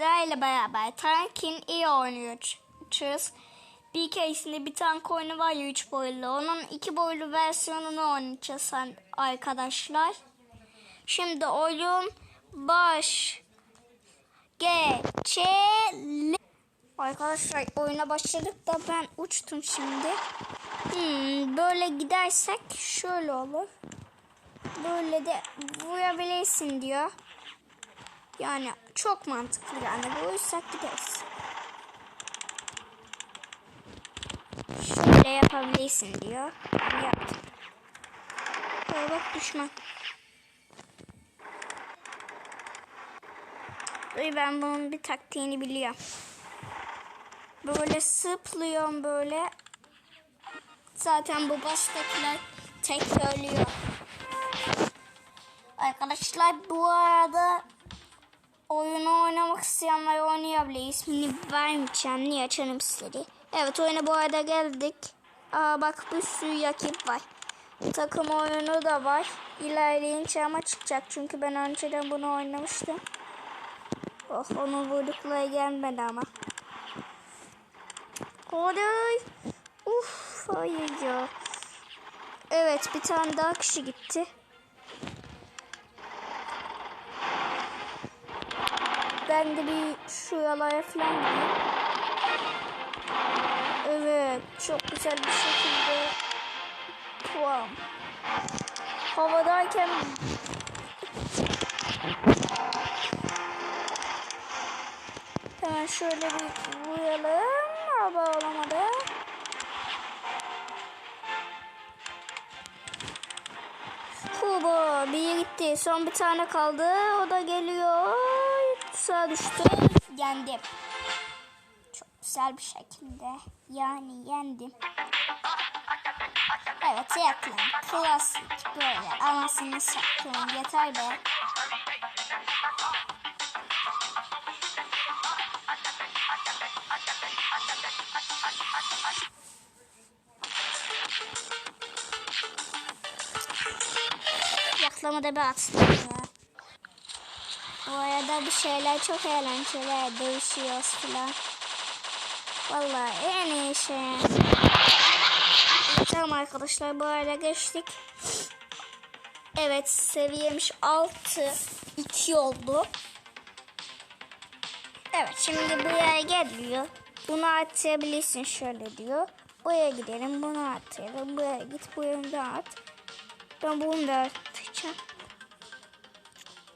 sizlerle beraber Tank'in iyi oynuyoruz. Bir keresinde bir tank oyunu var ya 3 boyutlu. Onun 2 boyutlu versiyonunu oynayacağız arkadaşlar. Şimdi oyun baş geçelim. Arkadaşlar oyuna başladık da ben uçtum şimdi. Hmm, böyle gidersek şöyle olur. Böyle de vurabilirsin diyor. Yani çok mantıklı yani. Vurursak gideriz. Şöyle yapabilirsin diyor. Ben yaptım. Böyle bak düşman. Dur ben bunun bir taktiğini biliyorum. Böyle sıplıyorum böyle. Zaten bu baştakiler tekrarlıyor. Arkadaşlar bu arada oyunu oynamak isteyenler oynayabilir. İsmini vermeyeceğim. Niye açarım sizleri. Evet oyuna bu arada geldik. Aa bak bir sürü rakip var. Takım oyunu da var. İlerleyince ama çıkacak. Çünkü ben önceden bunu oynamıştım. Oh onun vurdukları gelmedi ama. Hadi. Uf hayır ya. Evet bir tane daha kişi gitti. Ben de bir şuralara falan gideyim. Evet çok güzel bir şekilde puan. Havadayken hemen şöyle bir vuralım. Hava olamadı. Kuba bir gitti. Son bir tane kaldı. O da geliyor. Tuzağa düştü. Yendim. Çok güzel bir şekilde. Yani yendim. Evet yakın. Klasik böyle. Anasını sakın. Yeter be. Yaklamada bir ya. Bu arada bir şeyler çok eğlenceli. Değişiyoruz filan. Vallahi en iyi şey. Tamam arkadaşlar bu arada geçtik. Evet seviyemiş 6 2 oldu. Evet şimdi buraya geliyor. Bunu atabilirsin şöyle diyor. Buraya gidelim bunu atayalım. Buraya git buraya da at. Ben bunu da atacağım.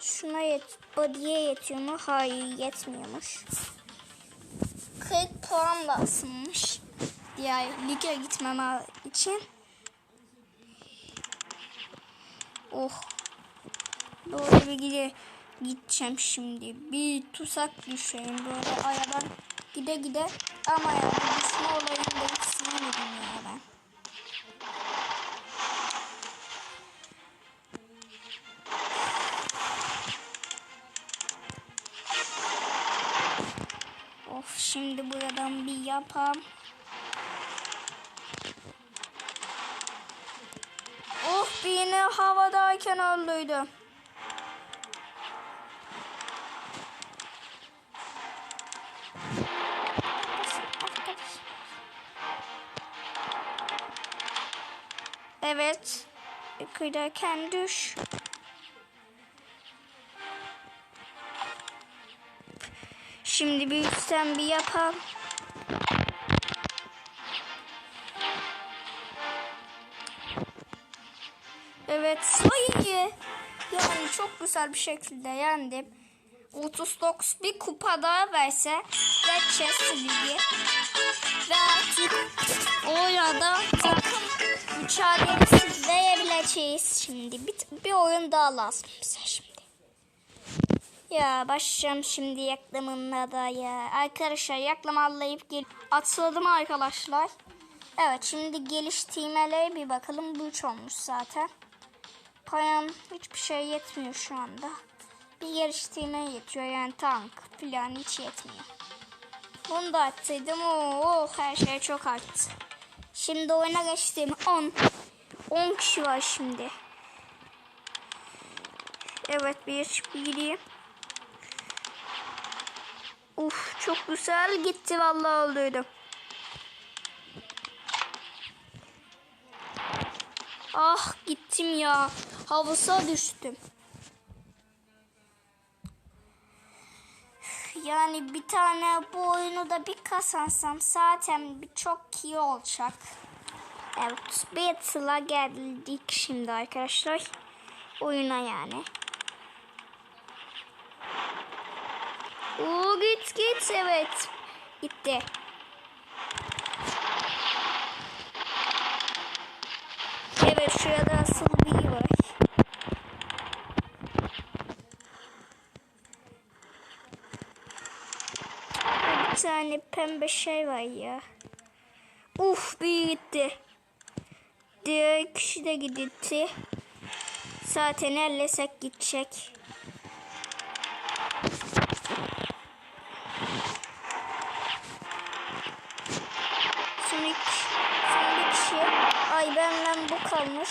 Şuna yet body'ye yetiyor mu? Hayır yetmiyormuş. 40 puan lazımmış. Diğer lige gitmem için. Oh. Böyle bir gide gideceğim şimdi. Bir tusak düşeyim böyle aradan gide gide. Ama ya bu düşme olayında hiç sinirledim şimdi buradan bir yapam. Of bir yine havadayken öldüydü. Evet. Kıyırken düş. Şimdi bir üstten bir yapalım. Evet sayıyı yani çok güzel bir şekilde yendim. 39 bir kupa daha verse geçeceğiz ligi. Ve artık orada takım mücadelesi verebileceğiz şimdi. Bir, bir oyun daha lazım bize. Ya başlayacağım şimdi yaklamında da ya. Arkadaşlar yaklam allayıp gel atladım arkadaşlar. Evet şimdi geliştirmelere bir bakalım. Bu üç olmuş zaten. Param hiçbir şey yetmiyor şu anda. Bir geliştirme yetiyor yani tank falan hiç yetmiyor. Bunu da arttırdım. Oh, her şey çok arttı. Şimdi oyuna geçtim. 10. 10 kişi var şimdi. Evet bir bir gireyim. çok güzel gitti vallahi öldürdüm. Ah gittim ya. Havuza düştüm. Yani bir tane bu oyunu da bir kazansam zaten çok iyi olacak. Evet, Battle'a geldik şimdi arkadaşlar. Oyuna yani. Oo git git evet. Gitti. Evet şurada asıl bir var. Bir tane pembe şey var ya. Uf bir gitti. Diğer kişi de gitti. Zaten ellesek gidecek. Son iki, son bir kişi. Ay benden bu kalmış.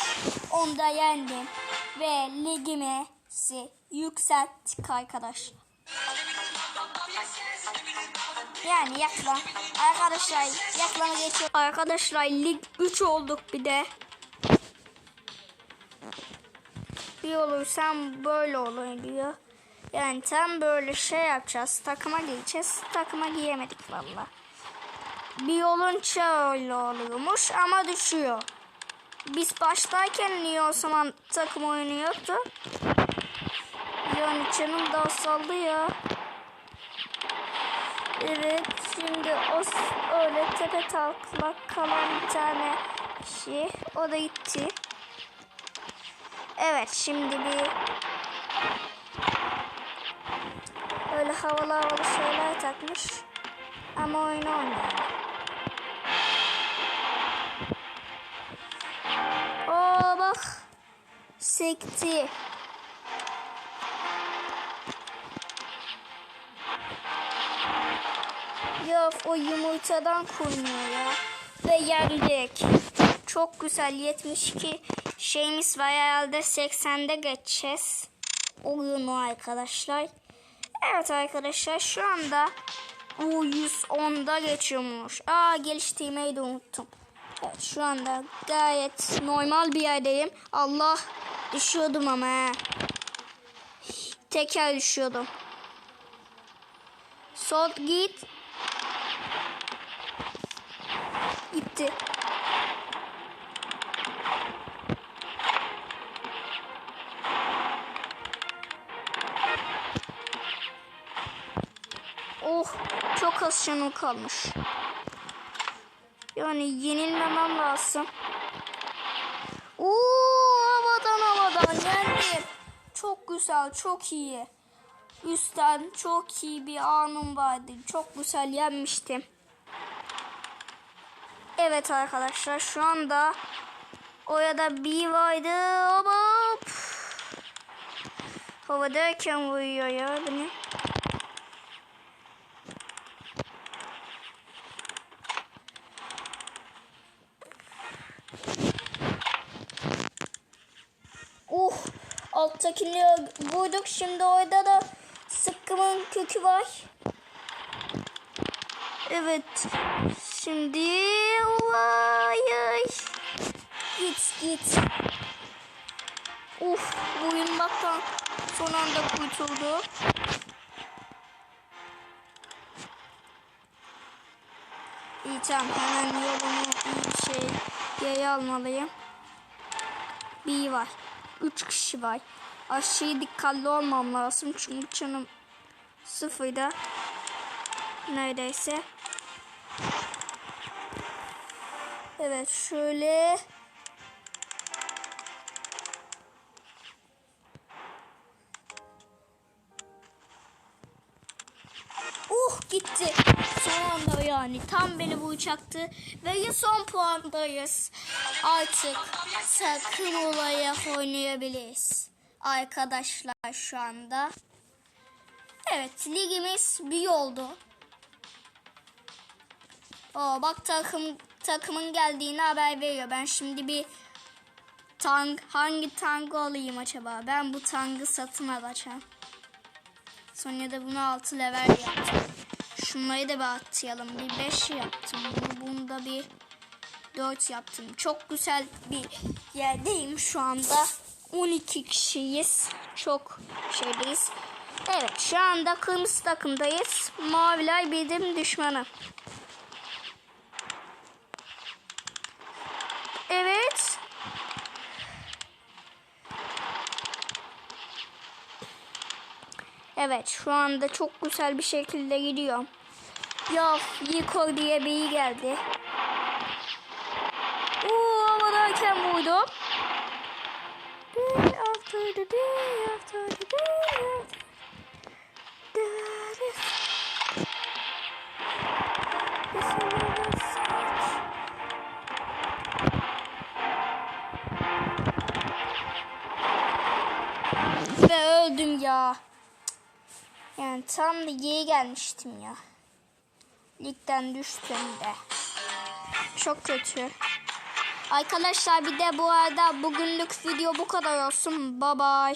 Onu da yendim. Ve ligimizi yükselttik arkadaşlar. Yani yakla. Arkadaşlar yaklama geçiyor. Arkadaşlar lig 3 olduk bir de. Bir olursam böyle oluyor. Yani tam böyle şey yapacağız. Takıma giyeceğiz. Takıma giyemedik valla. Bir olunca öyle oluyormuş ama düşüyor. Biz baştayken niye o zaman takım oyunu yoktu? Yani canım da saldı ya. Evet şimdi o öyle tepe taklak kalan bir tane şey o da gitti. Evet şimdi bir havalı havalı şeyler takmış ama oyun oynuyor. Oo bak sekti. Yok o yumurtadan koyuyor ya. Ve yendik. Çok güzel 72 şeyimiz var herhalde 80'de geçeceğiz. Oyunu arkadaşlar. Evet arkadaşlar şu anda o 110'da geçiyormuş. Aa geliştirmeyi de unuttum. Evet şu anda gayet normal bir yerdeyim. Allah düşüyordum ama he. Teker düşüyordum. Sol git. Gitti. Az canım kalmış. Yani yenilmemem lazım. Oo havadan havadan yendim. Çok güzel çok iyi. Üstten çok iyi bir anım vardı. Çok güzel yenmiştim. Evet arkadaşlar şu anda orada bir vardı ama püf, havadayken vuruyor ya beni. Alttakini vurduk şimdi orada da sıkkımın kökü var. Evet. Şimdi vay ay. Git git. Uf bu yılmaktan son anda kurtuldu. İyi tamam hemen yolumu bir şey yaya almalıyım. Bir var. Üç kişi var. Aşağıya dikkatli olmam lazım çünkü canım sıfırda neredeyse. Evet şöyle. Uh gitti. Son anda yani. Tam beni bu uçaktı. Ve son puandayız. Artık sakın olaya oynayabiliriz. Arkadaşlar şu anda. Evet ligimiz bir oldu. Oo, bak takım takımın geldiğini haber veriyor. Ben şimdi bir tang hangi tangı alayım acaba? Ben bu tangı satın alacağım. Sonra da bunu 6 level yapacağım. Şunları da bir atayalım. Bir 5 yaptım. Bunu, bunda bir 4 yaptım. Çok güzel bir yerdeyim şu anda. 12 kişiyiz. Çok şeydeyiz. Evet şu anda kırmızı takımdayız. Maviler benim düşmanım. Evet. Evet şu anda çok güzel bir şekilde gidiyor. Ya Yiko diye biri geldi. Oo havadayken vurdum. Day after the day after the day after the Ve öldüm ya. Yani tam geri gelmiştim ya. Ligden düştüm de. Çok kötü. Arkadaşlar bir de bu arada bugünlük video bu kadar olsun. Bye bye.